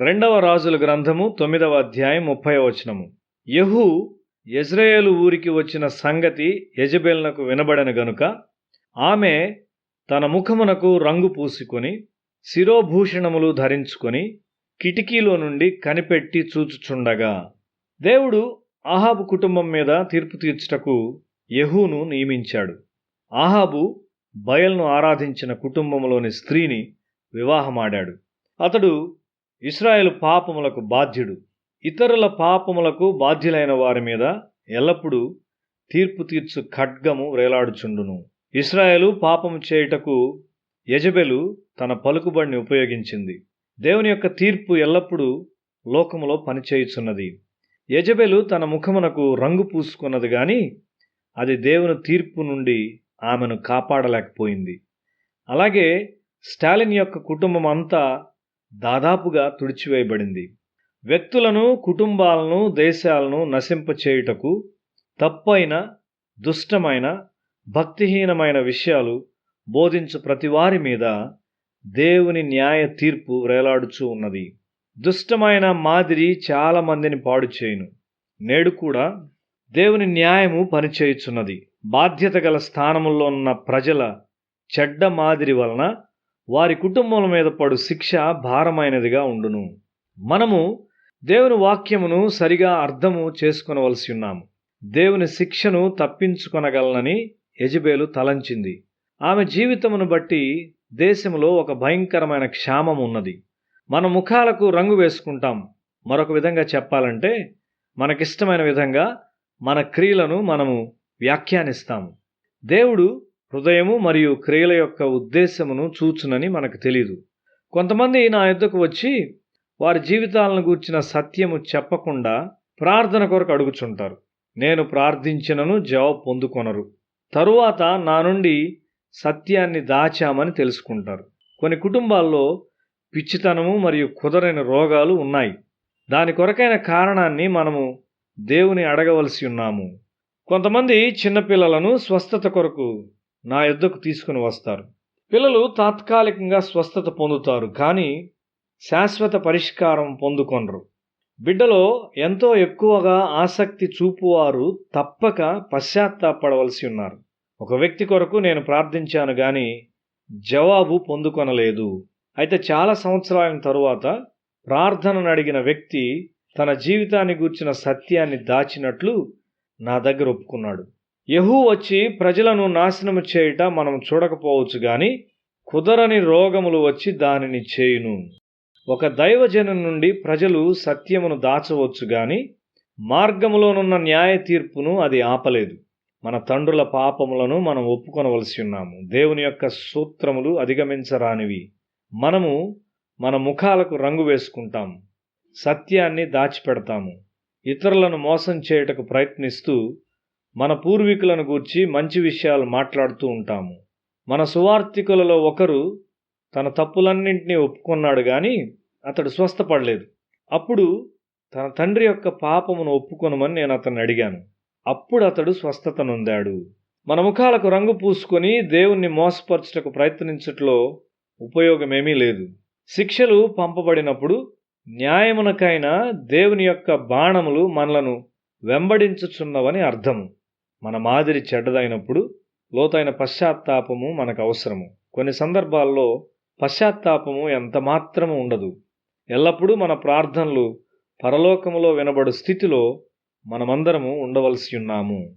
రెండవ రాజుల గ్రంథము తొమ్మిదవ అధ్యాయం ముప్పై వచనము. యహు యజ్రయేలు ఊరికి వచ్చిన సంగతి యజబేల్నకు వినబడిన గనుక ఆమె తన ముఖమునకు రంగు పూసుకొని శిరోభూషణములు ధరించుకొని కిటికీలో నుండి కనిపెట్టి చూచుచుండగా దేవుడు ఆహాబు కుటుంబం మీద తీర్పు తీర్చుటకు యహూను నియమించాడు. ఆహాబు బయల్ను ఆరాధించిన కుటుంబంలోని స్త్రీని వివాహమాడాడు. అతడు ఇస్రాయేల్ పాపములకు బాధ్యుడు. ఇతరుల పాపములకు బాధ్యులైన వారి మీద ఎల్లప్పుడూ తీర్పు తీర్చు ఖడ్గము వేలాడుచుండును. ఇస్రాయేలు పాపము చేయుటకు యజబెలు తన పలుకుబడిని ఉపయోగించింది. దేవుని యొక్క తీర్పు ఎల్లప్పుడూ లోకములో పనిచేయుచున్నది. యజబెలు తన ముఖమునకు రంగు పూసుకున్నది గాని అది దేవుని తీర్పు నుండి ఆమెను కాపాడలేకపోయింది. అలాగే స్టాలిన్ యొక్క కుటుంబం అంతా దాదాపుగా తుడిచివేయబడింది. వ్యక్తులను కుటుంబాలను దేశాలను నశింపచేయుటకు తప్పైన దుష్టమైన భక్తిహీనమైన విషయాలు బోధించు ప్రతివారి మీద దేవుని న్యాయ తీర్పు వేలాడుచూ ఉన్నది. దుష్టమైన మాదిరి చాలా మందిని పాడు చేయును. నేడు కూడా దేవుని న్యాయము పనిచేయుచున్నది. బాధ్యత గల స్థానముల్లో ఉన్న ప్రజల చెడ్డ మాదిరి వలన వారి కుటుంబముల మీద పడు శిక్ష భారమైనదిగా ఉండును. మనము దేవుని వాక్యమును సరిగా అర్థము చేసుకునవలసి ఉన్నాము. దేవుని శిక్షను తప్పించుకొనగలనని యజబేలు తలంచింది. ఆమె జీవితమును బట్టి దేశంలో ఒక భయంకరమైన క్షామం ఉన్నది. మన ముఖాలకు రంగు వేసుకుంటాం. మరొక విధంగా చెప్పాలంటే మనకిష్టమైన విధంగా మన క్రియలను మనము వ్యాఖ్యానిస్తాము. దేవుడు హృదయము మరియు క్రియల యొక్క ఉద్దేశమును చూచునని మనకు తెలియదు కొంతమంది నా యుద్ధకు వచ్చి వారి జీవితాలను గూర్చిన సత్యము చెప్పకుండా ప్రార్థన కొరకు అడుగుచుంటారు. నేను ప్రార్థించినను జవాబు పొందుకొనరు. తరువాత నా నుండి సత్యాన్ని దాచామని తెలుసుకుంటారు. కొన్ని కుటుంబాల్లో పిచ్చితనము మరియు కుదరైన రోగాలు ఉన్నాయి. దాని కొరకైన కారణాన్ని మనము దేవుని అడగవలసి ఉన్నాము. కొంతమంది చిన్నపిల్లలను స్వస్థత కొరకు నా యుద్ధకు తీసుకుని వస్తారు. పిల్లలు తాత్కాలికంగా స్వస్థత పొందుతారు కానీ శాశ్వత పరిష్కారం పొందుకొనరు. బిడ్డలో ఎంతో ఎక్కువగా ఆసక్తి చూపువారు తప్పక పశ్చాత్తాపడవలసి ఉన్నారు. ఒక వ్యక్తి కొరకు నేను ప్రార్థించాను కానీ జవాబు పొందుకొనలేదు. అయితే చాలా సంవత్సరాల తరువాత ప్రార్థనను అడిగిన వ్యక్తి తన జీవితాన్ని గూర్చిన సత్యాన్ని దాచినట్లు నా దగ్గర ఒప్పుకున్నాడు. యహూ వచ్చి ప్రజలను నాశనము చేయుట మనం చూడకపోవచ్చు గాని కుదరని రోగములు వచ్చి దానిని చేయును. ఒక దైవజనం నుండి ప్రజలు సత్యమును దాచవచ్చు గాని మార్గములోనున్న న్యాయ తీర్పును అది ఆపలేదు. మన తండ్రుల పాపములను మనం ఒప్పుకొనవలసి ఉన్నాము. దేవుని యొక్క సూత్రములు అధిగమించరానివి. మనము మన ముఖాలకు రంగు వేసుకుంటాము. సత్యాన్ని దాచిపెడతాము. ఇతరులను మోసం చేయుటకు ప్రయత్నిస్తూ మన పూర్వీకులను గూర్చి మంచి విషయాలు మాట్లాడుతూ ఉంటాము. మన సువార్థికులలో ఒకరు తన తప్పులన్నింటినీ ఒప్పుకున్నాడు కానీ అతడు స్వస్థపడలేదు. అప్పుడు తన తండ్రి యొక్క పాపమును ఒప్పుకొనమని నేను అతన్ని అడిగాను. అప్పుడు అతడు స్వస్థత నొందాడు. మన ముఖాలకు రంగు పూసుకొని దేవుణ్ణి మోసపరచుటకు ప్రయత్నించట్లో ఉపయోగమేమీ లేదు. శిక్షలు పంపబడినప్పుడు న్యాయమునకైనా దేవుని యొక్క బాణములు మనలను వెంబడించుచున్నవని అర్థము. మన మాదిరి చెడ్డదైనప్పుడు లోతైన పశ్చాత్తాపము మనకు అవసరము కొన్ని సందర్భాల్లో పశ్చాత్తాపము ఎంత మాత్రము ఉండదు. ఎల్లప్పుడూ మన ప్రార్థనలు పరలోకములో వినబడు స్థితిలో మనమందరము ఉండవలసి ఉన్నాము.